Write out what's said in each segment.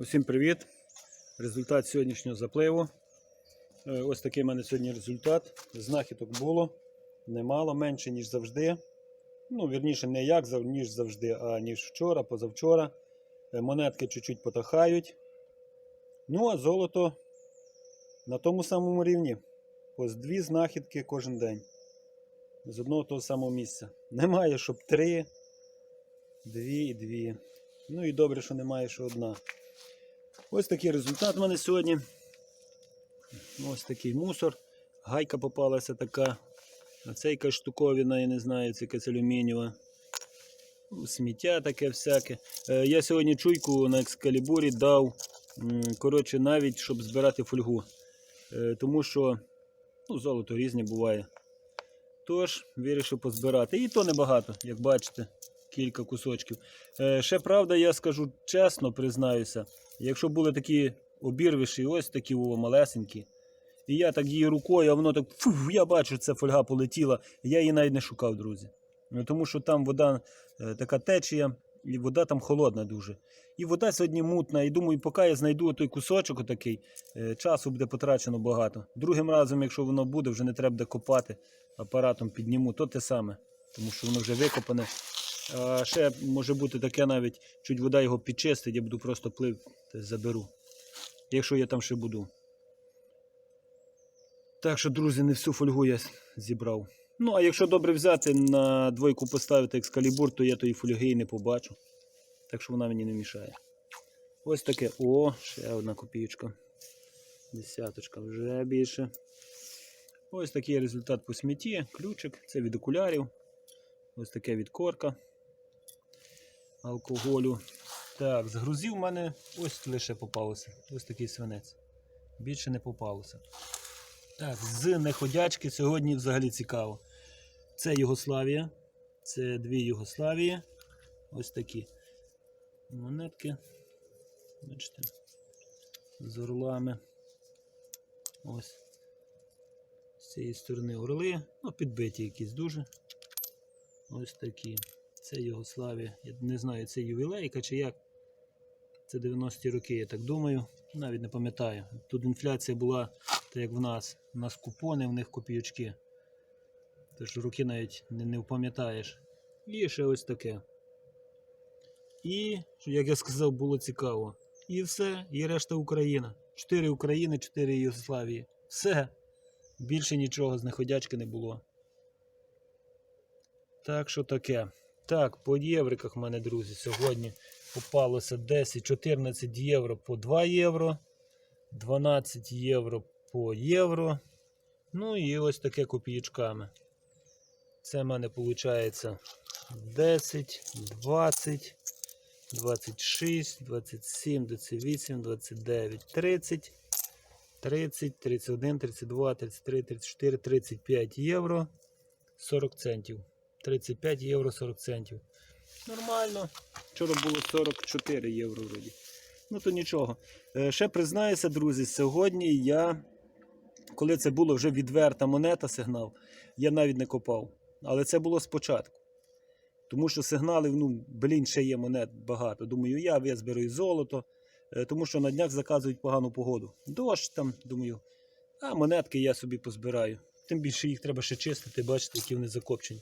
Усім привіт! Результат сьогоднішнього запливу. Е, Ось такий в мене сьогодні результат. Знахідок було немало, менше, ніж завжди. Ну, вірніше, не як ніж завжди, а ніж вчора, позавчора. Е, Монетки чуть-чуть потахають. Ну, а золото на тому самому рівні. Ось дві знахідки кожен день. З одного того самого місця. Немає, щоб три, дві і дві. Ну і добре, що немає, що одна. Ось такий результат у мене сьогодні. Ось такий мусор. Гайка попалася така. А це якась штуковина, я не знаю, це якась алюмінієва. Ну, Сміття таке всяке. Е, Я сьогодні чуйку на екскалібурі дав, коротше, навіть щоб збирати фольгу. Е, Тому що ну, золото різне буває. Тож, вирішив позбирати. І то небагато, як бачите, кілька кусочків. Е, Ще правда, я скажу чесно, признаюся, якщо були такі обірвиші, ось такі о, малесенькі, і я так її рукою, а воно так, фу, я бачу, це фольга полетіла, я її навіть не шукав, друзі. Ну, Тому що там вода е, така течія, і вода там холодна дуже. І вода сьогодні мутна, і думаю, поки я знайду той кусочок отакий, е, часу буде потрачено багато. Другим разом, якщо воно буде, вже не треба буде копати, апаратом підніму, то те саме, тому що воно вже викопане. Ще може бути таке навіть, чуть вода його підчистить, я буду просто плив, заберу. Якщо я там ще буду. Так що, друзі, не всю фольгу я зібрав. Ну, а якщо добре взяти на двойку поставити екскалібур, то я тої фольги і не побачу. Так що вона мені не мішає. Ось таке. О, ще одна копійка. Десяточка вже більше. Ось такий результат по смітті. Ключик. Це від окулярів. Ось таке від корка алкоголю. Так, з грузів в мене ось лише попалося. Ось такий свинець. Більше не попалося. Так, з неходячки сьогодні взагалі цікаво. Це Югославія. Це дві Югославії. Ось такі монетки. Бачите. З орлами. Ось. З цієї сторони орли. Ну, підбиті якісь дуже. Ось такі. Це Югославія. Я не знаю, це ювілейка чи як. Це 90-ті роки, я так думаю. Навіть не пам'ятаю. Тут інфляція була, так як в нас. У нас купони, в них копійочки. Тож роки навіть не, не пам'ятаєш. І ще ось таке. І, як я сказав, було цікаво. І все, і решта Україна. Чотири України, чотири Югославії. Все. Більше нічого з не було. Так що таке. Так, по євриках в мене, друзі, сьогодні попалося 10-14 євро по 2 євро, 12 євро по євро. Ну і ось таке копійочками. Це в мене виходить 10, 20, 26, 27, 28, 29, 30, 30, 31, 32, 33, 34, 35 євро 40 центів. 35 євро 40 центів. Нормально. Вчора було 44 євро вроді. Ну то нічого. Е, Ще признаюся, друзі, сьогодні я, коли це було вже відверта монета, сигнал, я навіть не копав. Але це було спочатку. Тому що сигналів, ну, блін, ще є монет багато. Думаю, я визберу і золото, е, тому що на днях заказують погану погоду. Дощ там, думаю, а монетки я собі позбираю. Тим більше їх треба ще чистити, бачите, які вони закопчені.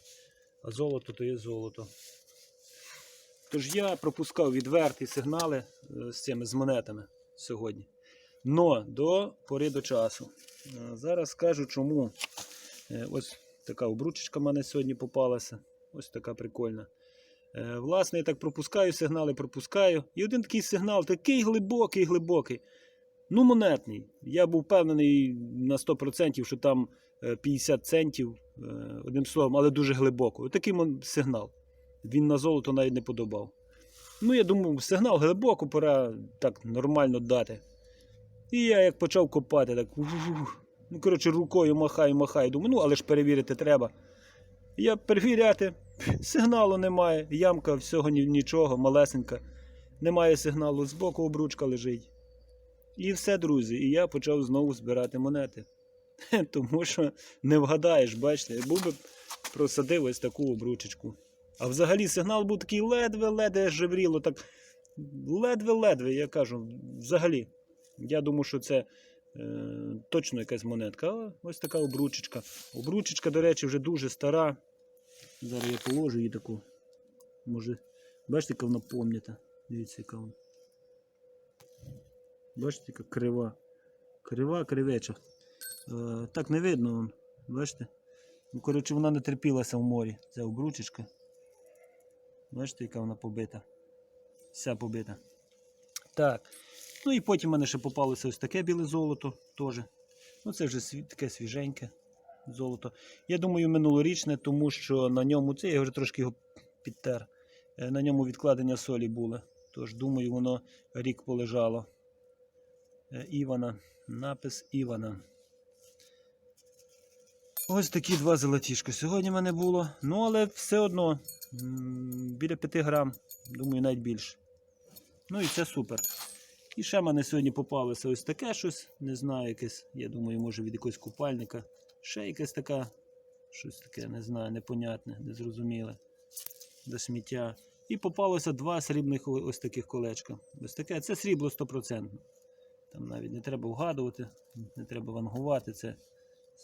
А золото то є золото. Тож я пропускав відверті сигнали е, з цими з монетами сьогодні. Но до пори до часу. Е, Зараз скажу чому. Е, Ось така обручечка в мене сьогодні попалася. Ось така прикольна. Власне, я так пропускаю сигнали, пропускаю. І один такий сигнал, такий глибокий, глибокий. Ну, монетний. Я був впевнений на 100%, що там е, 50 центів, одним словом, але дуже глибоко. Отакий сигнал. Він на золото навіть не подобав. Ну, я думав, сигнал глибоко, пора так нормально дати. І я як почав копати, так. Ну, коротше, рукою махаю, махаю. Думаю, ну, але ж перевірити треба. Я перевіряти, сигналу немає, ямка всього нічого, малесенька. Немає сигналу, збоку обручка лежить. І все, друзі. І я почав знову збирати монети. Тому що не вгадаєш, бачите, був би просадив ось таку обручечку. А взагалі сигнал був такий ледве-ледве жевріло, так ледве-ледве, я кажу, взагалі. Я думаю, що це е, точно якась монетка. Але ось така обручечка. Обручечка, до речі, вже дуже стара. Зараз я положу її таку. Може, бачите, яка вона пом'ята. Дивіться, яка вона. Бачите, яка крива. Крива, кривеча. Е, так не видно. Бачите? Ну, коротше, вона не терпілася в морі. Це обручечка. Бачите, яка вона побита. Вся побита. Так. Ну і потім в мене ще попалося ось таке біле золото теж. Ну це вже таке свіженьке золото. Я думаю, минулорічне, тому що на ньому, це я вже трошки його підтер. е, На ньому відкладення солі були. Тож, думаю, воно рік полежало. Е, Івана. Напис Івана. Ось такі два золотішки сьогодні в мене було. Ну, але все одно біля 5 грам, думаю, навіть більше. Ну і це супер. І ще в мене сьогодні попалося ось таке щось, не знаю, якесь, я думаю, може від якогось купальника. Ще якесь таке, щось таке, не знаю, непонятне, незрозуміле. До сміття. І попалося два срібних ось таких колечка. Ось таке, це срібло 100%. Там навіть не треба вгадувати, не треба вангувати. Це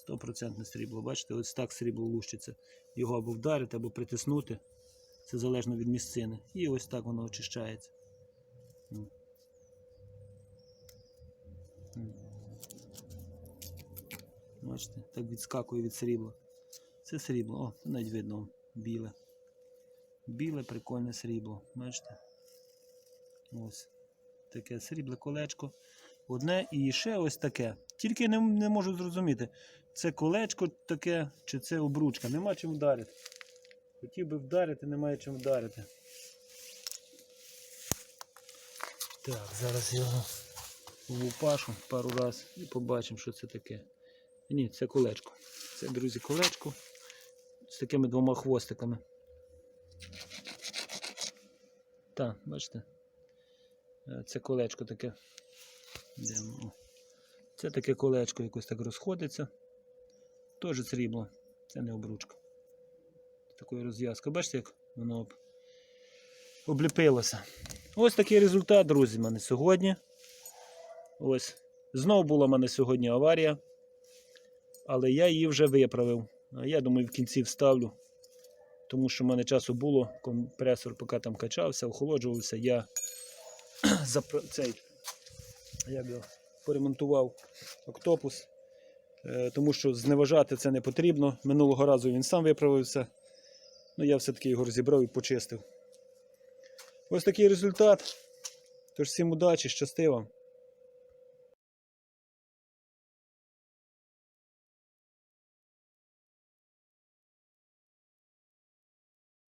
100% срібло. Бачите, ось так срібло лущиться. Його або вдарити, або притиснути. Це залежно від місцини. І ось так воно очищається. Бачите, так відскакує від срібла. Це срібло. О, навіть видно біле. Біле прикольне срібло. Бачите? Ось. Таке срібле колечко. Одне і ще ось таке. Тільки не, не можу зрозуміти, це колечко таке чи це обручка. Нема чим вдарити. Хотів би вдарити, немає чим вдарити. Так, зараз його лупашу пару раз і побачимо, що це таке. Ні, це колечко. Це, друзі, колечко з такими двома хвостиками. Так, бачите? Е, Це колечко таке. Де. Це таке колечко якось так розходиться. Теж срібло. Це не обручка. Такою розв'язкою. Бачите, як воно об... обліпилося. Ось такий результат, друзі, в мене сьогодні. Ось. Знову була в мене сьогодні аварія. Але я її вже виправив. Я думаю, в кінці вставлю. Тому що в мене часу було, компресор поки там качався, охолоджувався, я цей, як його, поремонтував октопус. Е, тому що зневажати це не потрібно. Минулого разу він сам виправився. Ну, я все-таки його розібрав і почистив. Ось такий результат. Тож всім удачі, щасти вам.